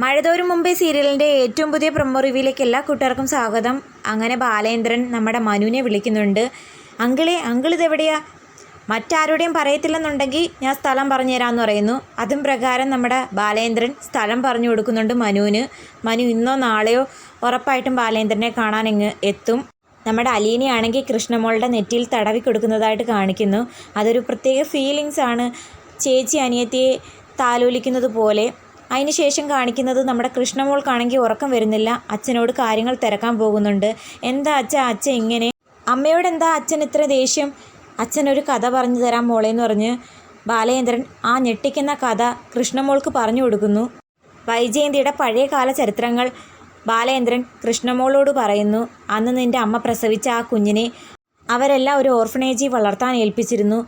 മഴതോരും മുമ്പേ സീരിയലിന്റെ ഏറ്റവും പുതിയ പ്രൊമോ റിവ്യൂയിലേക്ക് എല്ലാ കൂട്ടുകാർക്കും സ്വാഗതം. അങ്ങനെ ബാലേന്ദ്രൻ നമ്മുടെ മനുവിനെ വിളിക്കുന്നുണ്ട്. അങ്കിളെ അങ്കിൾ ഇതെവിടെയാ? മറ്റാരുടെയും പറയത്തില്ലെന്നുണ്ടെങ്കിൽ ഞാൻ സ്ഥലം പറഞ്ഞു തരാമെന്ന് പറയുന്നു. അതും പ്രകാരം നമ്മുടെ ബാലേന്ദ്രൻ സ്ഥലം പറഞ്ഞു കൊടുക്കുന്നുണ്ട് മനുവിന്. മനു ഇന്നോ നാളെയോ ഉറപ്പായിട്ടും ബാലേന്ദ്രനെ കാണാൻ ഇങ്ങ് എത്തും. നമ്മുടെ അലീനയാണെങ്കിൽ കൃഷ്ണമോളുടെ നെറ്റിയിൽ തടവി കൊടുക്കുന്നതായിട്ട് കാണിക്കുന്നു. അതൊരു പ്രത്യേക ഫീലിങ്സ് ആണ്. ചേച്ചി അനിയത്തിയെ താലോലിക്കുന്നത് പോലെ അതിനുശേഷം കാണിക്കുന്നത് നമ്മുടെ കൃഷ്ണമോൾക്കാണെങ്കിൽ ഉറക്കം വരുന്നില്ല. അച്ഛനോട് കാര്യങ്ങൾ തിരക്കാൻ പോകുന്നുണ്ട്. എന്താ അച്ഛ അച്ഛൻ ഇങ്ങനെ? അമ്മയോട് എന്താ അച്ഛൻ ഇത്ര ദേഷ്യം? അച്ഛനൊരു കഥ പറഞ്ഞു തരാൻ മോളേന്ന് പറഞ്ഞ് ബാലചന്ദ്രൻ ആ ഞെട്ടിക്കുന്ന കഥ കൃഷ്ണമോൾക്ക് പറഞ്ഞു കൊടുക്കുന്നു. വൈജയന്തിയുടെ പഴയകാല ചരിത്രങ്ങൾ ബാലേന്ദ്രൻ കൃഷ്ണമോളോട് പറയുന്നു. അന്ന് നിന്റെ അമ്മ പ്രസവിച്ച ആ കുഞ്ഞിനെ അവരെല്ലാം ഒരു ഓർഫനേജിൽ വളർത്താൻ ഏൽപ്പിച്ചിരുന്നു.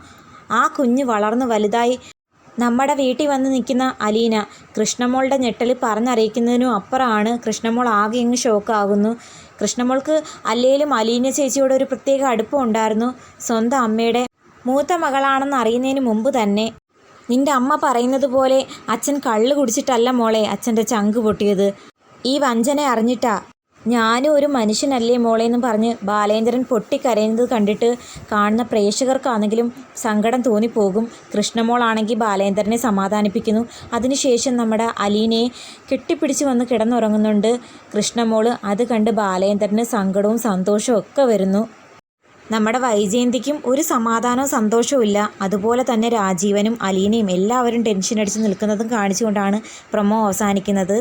ആ കുഞ്ഞ് വളർന്നു വലുതായി നമ്മുടെ വീട്ടിൽ വന്ന് നിൽക്കുന്ന അലീന കൃഷ്ണമോളുടെ ഞെട്ടൽ പറഞ്ഞറിയിക്കുന്നതിനും അപ്പുറമാണ്. കൃഷ്ണമോൾ ആകെ ഇങ്ങ് ഷോക്കാകുന്നു കൃഷ്ണമോൾക്ക് അല്ലേലും അലീന ചേച്ചിയോട് ഒരു പ്രത്യേക അടുപ്പം ഉണ്ടായിരുന്നു. സ്വന്തം അമ്മയുടെ മൂത്ത മകളാണെന്ന് അറിയുന്നതിന് മുമ്പ് തന്നെ നിന്റെ അമ്മ പറയുന്നത് പോലെ അച്ഛൻ കള്ളു കുടിച്ചിട്ടല്ല മോളെ അച്ഛന്റെ ചങ്ക് പൊട്ടിയത്. ഈ വഞ്ചന അറിഞ്ഞിട്ടാ ഞാനും ഒരു മനുഷ്യനല്ലേ മോളെ എന്ന് പറഞ്ഞ് ബാലേന്ദ്രൻ പൊട്ടിക്കരയുന്നത് കണ്ടിട്ട് കാണുന്ന പ്രേക്ഷകർക്കാണെങ്കിലും സങ്കടം തോന്നിപ്പോകും. കൃഷ്ണമോളാണെങ്കിൽ ബാലേന്ദ്രനെ സമാധാനിപ്പിക്കുന്നു. അതിനുശേഷം നമ്മുടെ അലീനയെ കെട്ടിപ്പിടിച്ച് വന്ന് കിടന്നുറങ്ങുന്നുണ്ട് കൃഷ്ണമോൾ അത് കണ്ട് ബാലേന്ദ്രന് സങ്കടവും സന്തോഷവും ഒക്കെ വരുന്നു. നമ്മുടെ വൈജയന്തിക്കും ഒരു സമാധാനവും സന്തോഷവും ഇല്ല. അതുപോലെ തന്നെ രാജീവനും അലീനയും എല്ലാവരും ടെൻഷൻ അടിച്ച് നിൽക്കുന്നതും കാണിച്ചുകൊണ്ടാണ് പ്രമോ അവസാനിക്കുന്നത്.